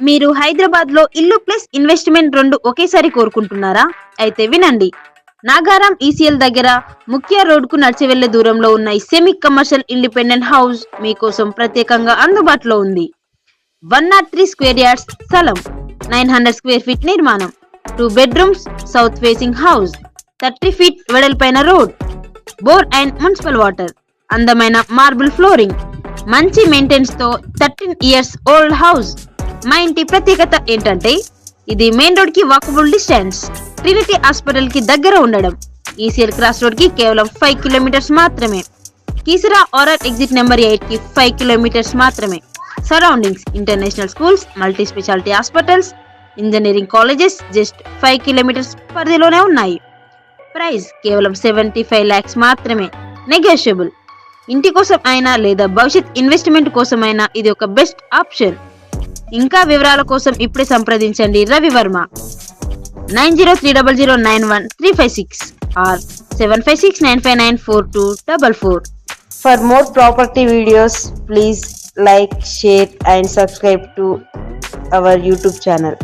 మీరు హైదరాబాద్లో ఇల్లు ప్లస్ ఇన్వెస్ట్మెంట్ రెండు ఒకేసారి కోరుకుంటున్నారా? అయితే వినండి. నాగారం ఈసీఎల్ దగ్గర ముఖ్య రోడ్కు నడిచి వెళ్ళే దూరంలో ఉన్న ఈ సెమీ కమర్షియల్ ఇండిపెండెంట్ హౌస్ మీకోసం ప్రత్యేకంగా అందుబాటులో ఉంది. One naught three square yards స్థలం. నైన్ హండ్రెడ్ స్క్వేర్ ఫీట్ నిర్మాణం. Two bedrooms south facing house. Thirty feet వెడల్పైన road. Bore and municipal water. అందమైన మార్బుల్ ఫ్లోరింగ్. మంచి మెయింటెనెన్స్తో థర్టీన్ ఇయర్స్ ఓల్డ్ హౌస్. మా ఇంటి ప్రత్యేకత ఏంటంటే ఇది మెయిన్ రోడ్కి వాకబుల్ డిస్టెన్స్. ట్రినిటీ హాస్పిటల్కి దగ్గర ఉండడం. ఈసీఎల్ క్రాస్ రోడ్కి కేవలం ఫైవ్ కిలోమీటర్స్ మాత్రమే. కీసరా ఆర్ఆర్ ఎగ్జిట్ నెంబర్ ఎయిట్కి ఫైవ్ కిలోమీటర్స్ మాత్రమే. Surroundings international schools multi speciality hospitals engineering colleges just five kilometres పరిధిలోనే ఉన్నాయి. ప్రైస్ కేవలం సెవెంటీ ఫైవ్ ల్యాక్స్ మాత్రమే. నెగోషియబుల్. ఇంటి కోసం అయినా లేదా భవిష్యత్ ఇన్వెస్ట్మెంట్ కోసం అయినా ఇది ఒక బెస్ట్ ఆప్షన్. ఇంకా వివరాల కోసం ఇప్పుడే సంప్రదించండి. Ravi Varma. Nine zero three double zero nine one three five six or seven five six nine five nine four two double four. For more property videos, please like, share, and subscribe to our YouTube channel.